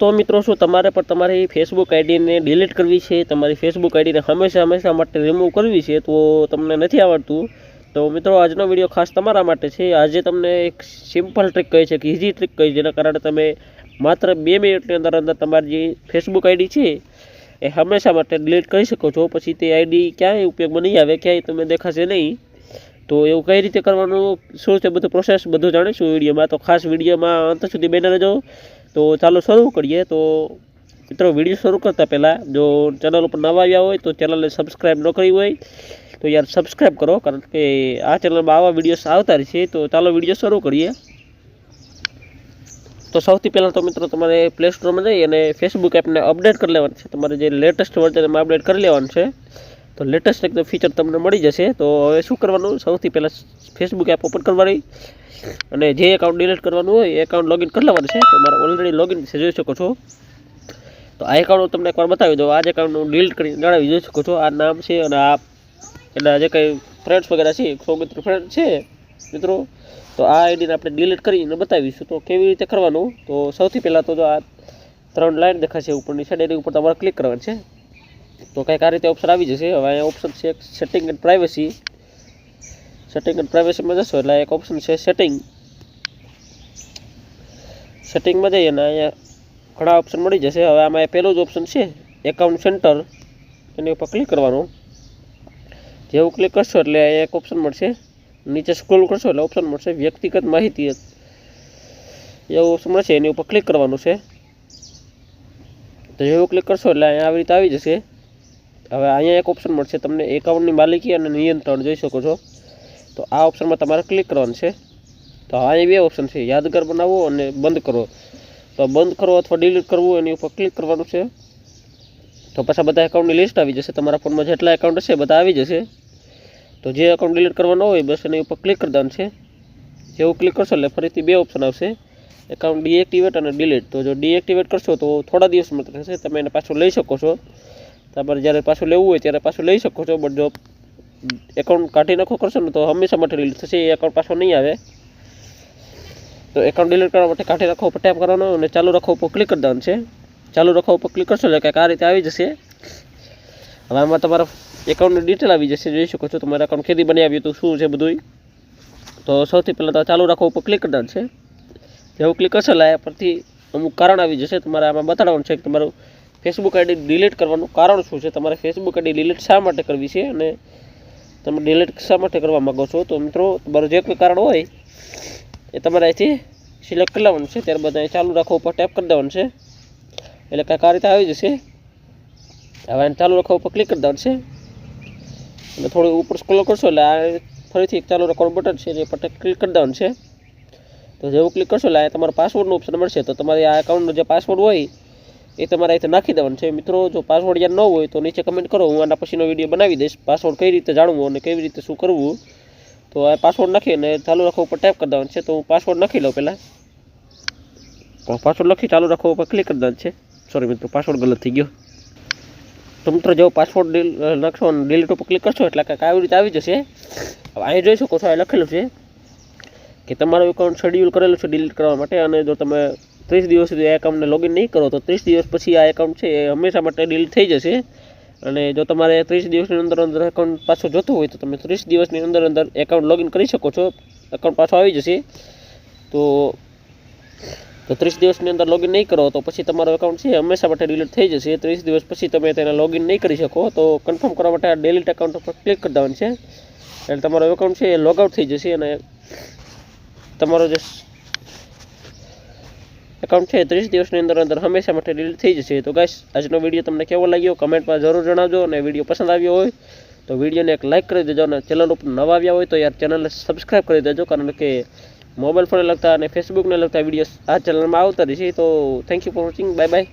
તો મિત્રો શું, તમારે પણ તમારી ફેસબુક આઈડીને ડિલીટ કરવી છે, તમારી ફેસબુક આઈડીને હંમેશા હંમેશા માટે રિમૂવ કરવી છે, તો તમને નથી આવડતું. તો મિત્રો, આજનો વીડિયો ખાસ તમારા માટે છે. આજે તમને એક સિમ્પલ ટ્રીક કહી છે કે ઇઝી ટ્રીક કહી જેના કારણે તમે માત્ર બે મિનિટની અંદર અંદર તમારી જે ફેસબુક આઈડી છે, એ હંમેશા માટે ડિલીટ કરી શકો છો. પછી તે આઈડી ક્યાંય ઉપયોગમાં નહીં આવે, ક્યાંય તમે દેખાશે નહીં. તો એવું કઈ રીતે કરવાનું, શું છે બધું પ્રોસેસ બધું જાણીશું વિડીયોમાં. તો ખાસ વિડીયોમાં અંત સુધી બેને રહેજો. તો ચાલો શરૂ કરીએ. તો મિત્રો વીડિયો શરૂ કરતાં પહેલાં જો ચેનલ ઉપર નવા આવ્યા હોય તો ચેનલને સબસ્ક્રાઈબ ન કરી હોય તો યાર સબસ્ક્રાઈબ કરો, કારણ કે આ ચેનલમાં આવા વિડીયોસ આવતા રહેશે તો ચાલો વીડિયો શરૂ કરીએ. તો સૌથી પહેલાં તો મિત્રો, તમારે પ્લે સ્ટોરમાં જઈ અને ફેસબુક એપને અપડેટ કરી લેવાનું છે. તમારે જે લેટેસ્ટ વર્ઝન એમાં અપડેટ કરી લેવાનું છે તો લેટેસ્ટ એકદમ ફીચર તમને મળી જશે. તો હવે શું કરવાનું? સૌથી પહેલાં ફેસબુક એપ ઓપન કરવાની અને જે એકાઉન્ટ ડિલીટ કરવાનું હોય, એ એકાઉન્ટ લોગિન કરી લેવાનું છે. તો મારે ઓલરેડી લોગિન છે, જોઈ શકો છો. તો આ એકાઉન્ટ હું તમને એકવાર બતાવી દઉં. આ જ એકાઉન્ટ હું ડિલીટ કરી જણાવી જોઈ શકો છો. આ નામ છે અને આ એના જે કંઈ ફ્રેન્ડ્સ વગેરે છે સો મિત્ર ફ્રેન્ડ છે, મિત્રો. તો આ આઈડીને આપણે ડિલીટ કરીને બતાવીશું. તો કેવી રીતે કરવાનું? તો સૌથી પહેલાં તો જો આ ત્રણ લાઈન દેખાશે ઉપરની સાઈડ એની ઉપર તમારે ક્લિક કરવાનું છે. તો કંઈક આ રીતે ઓપ્શન આવી જશે. હવે અહીંયા ઓપ્શન છે setting and privacy setting and પ્રાઇવસીમાં જશો એટલે એક ઓપ્શન છે સેટિંગ સેટિંગમાં જઈએ અને અહીંયા ઘણા ઓપ્શન મળી જશે. હવે આમાં પહેલું જ ઓપ્શન છે એકાઉન્ટ સેન્ટર એની ઉપર ક્લિક કરવાનું. જેવું ક્લિક કરશો એટલે અહીંયા એક ઓપ્શન મળશે. નીચે સ્ક્રોલ કરશો એટલે ઓપ્શન મળશે. વ્યક્તિગત માહિતી એવું ઓપ્શન મળશે. એની ઉપર ક્લિક કરવાનું છે. તો જેવું ક્લિક કરશો એટલે અહીંયા આવી રીતે આવી જશે. હવે અહીંયા એક ઓપ્શન મળશે, તમને એકાઉન્ટની માલિકી અને નિયંત્રણ જોઈ શકો છો. તો આ ઓપ્શનમાં તમારે ક્લિક કરવાનું છે. તો અહીંયા બે ઓપ્શન છે, યાદગાર બનાવવો અને બંધ કરો. તો બંધ કરો અથવા ડિલીટ કરવું એની ઉપર ક્લિક કરવાનું છે. તો પાછા બધા એકાઉન્ટની લિસ્ટ આવી જશે, તમારા ફોનમાં જેટલા એકાઉન્ટ હશે બધા આવી જશે. તો જે એકાઉન્ટ ડિલીટ કરવાનો હોય બસ એની ઉપર ક્લિક કરી દેવાનું છે. જેવું ક્લિક કરશો એટલે ફરીથી બે ઓપ્શન આવશે. એકાઉન્ટ ડીએક્ટિવેટ અને ડિલીટ તો જો ડીએક્ટિવેટ કરશો તો થોડા દિવસમાં થશે, તમે એને પાછું લઈ શકો છો. તમારે જ્યારે પાછું લેવું હોય ત્યારે પાછું લઈ શકો છો બટ જો એકાઉન્ટ કાઢી નાખો કરશો ને તો હંમેશા માટે ડિલીટ થશે, એ એકાઉન્ટ પાછો નહીં આવે. તો એકાઉન્ટ ડિલીટ કરવા માટે કાઢી રાખો ઉપર ટેપ કરવાનો અને ચાલુ રાખો, ઉપર ક્લિક કરી દેવાનું છે. ચાલુ રાખો, ઉપર ક્લિક કરશો એટલે કંઈક આ રીતે આવી જશે. હવે આમાં તમારા એકાઉન્ટની ડિટેલ આવી જશે, જોઈ શકો છો તમારા એકાઉન્ટ કેદી આવ્યું હતું, શું છે બધું તો સૌથી પહેલાં તો ચાલુ રાખો, ઉપર ક્લિક કરી દેવાનું છે. જેવું ક્લિક કરશો એટલે પરથી અમુક કારણ આવી જશે, તમારે આમાં બતાડવાનું છે કે તમારું ફેસબુક આઈડી ડિલીટ કરવાનું કારણ શું છે? તમારે ફેસબુક આઈડી ડિલીટ શા માટે કરવી છે? અને તમે ડિલીટ શા માટે કરવા માગો છો? તો મિત્રો, તમારું જે કોઈ કારણ હોય, એ તમારે અહીંથી સિલેક્ટ કરી લેવાનું છે. ત્યારબાદ અહીં ચાલુ રાખવા ઉપર ટેપ કરી દેવાનું છે. એટલે કાંઈક આ રીતે આવી જશે. હવે એને ચાલુ રાખવા ઉપર ક્લિક કરી દેવાનું છે. અને થોડું ઉપર સ્ક્રોલ કરશો એટલે આ ફરીથી એક ચાલુ રાખવાનું બટન છે એ પર ક્લિક કરી દેવાનું છે. તો જેવું ક્લિક કરશો એટલે આ તમારો પાસવર્ડનો ઓપ્શન મળશે. તો તમારે આ એકાઉન્ટનો જે પાસવર્ડ હોય એ તમારે અહીંથી નાખી દેવાનું છે. મિત્રો, જો પાસવર્ડ યાદ ન હોય તો નીચે કમેન્ટ કરો. હું આના પછીનો વીડિયો બનાવી દઈશ. પાસવર્ડ કઈ રીતે જાણવું અને કેવી રીતે શું કરવું. તો આ પાસવર્ડ નાખી અને ચાલુ રાખવા ઉપર ટાઈપ કરી દેવાનું છે. તો હું પાસવર્ડ નાખી લઉં પહેલાં. પાસવર્ડ લખી ચાલુ રાખવા ઉપર ક્લિક કરી દેવાનું છે. સોરી મિત્રો પાસવર્ડ ગલત થઈ ગયો. તો મિત્રો, જો પાસવર્ડ નાખશો અને ડિલીટ ઉપર ક્લિક કરશો એટલે કાંઈક આવી રીતે આવી જશે. અહીં જોઈ શકો છો અહીં લખેલું છે કે તમારું એકાઉન્ટ શેડ્યુલ કરેલું છે ડિલીટ કરવા માટે અને જો તમે ત્રીસ દિવસ સુધી આ એકાઉન્ટને લોગિન નહીં કરો, તો ત્રીસ દિવસ પછી આ એકાઉન્ટ છે એ હંમેશા માટે ડિલીટ થઈ જશે. અને જો તમારે ત્રીસ દિવસની અંદર અંદર એકાઉન્ટ પાછું જોતું હોય તો તમે ત્રીસ દિવસની અંદર અંદર એકાઉન્ટ લોગિન કરી શકો છો. એકાઉન્ટ પાછો આવી જશે. તો તો ત્રીસ દિવસની અંદર લોગિન નહીં કરો, તો પછી તમારો એકાઉન્ટ છે હંમેશા માટે ડિલીટ થઈ જશે. ત્રીસ દિવસ પછી તમે તેને લોગિન નહીં કરી શકો, તો કન્ફર્મ કરવા માટે આ ડિલીટ એકાઉન્ટ ઉપર ક્લિક કરી દેવાનું છે. એટલે તમારો એકાઉન્ટ છે એ લોગઆઉટ થઈ જશે અને તમારો જે એકાઉન્ટ છે, ત્રીસ દિવસની અંદર અંદર હંમેશા માટે ડિલીટ થઈ જશે. તો ગાઈસ આજનો વીડિયો તમને કેવો લાગ્યો? કમેન્ટમાં જરૂર જણાવજો અને વીડિયો પસંદ આવ્યો હોય, તો વિડીયોને એક લાઇક કરી દેજો અને ચેનલ ઉપર નવા આવ્યા હોય તો યાર ચેનલને સબસ્ક્રાઈબ કરી દેજો, કારણ કે મોબાઈલ ફોનને લગતા અને ફેસબુકને લગતા વીડિયો આ ચેનલમાં આવતા રહેશે. તો thank you for watching bye bye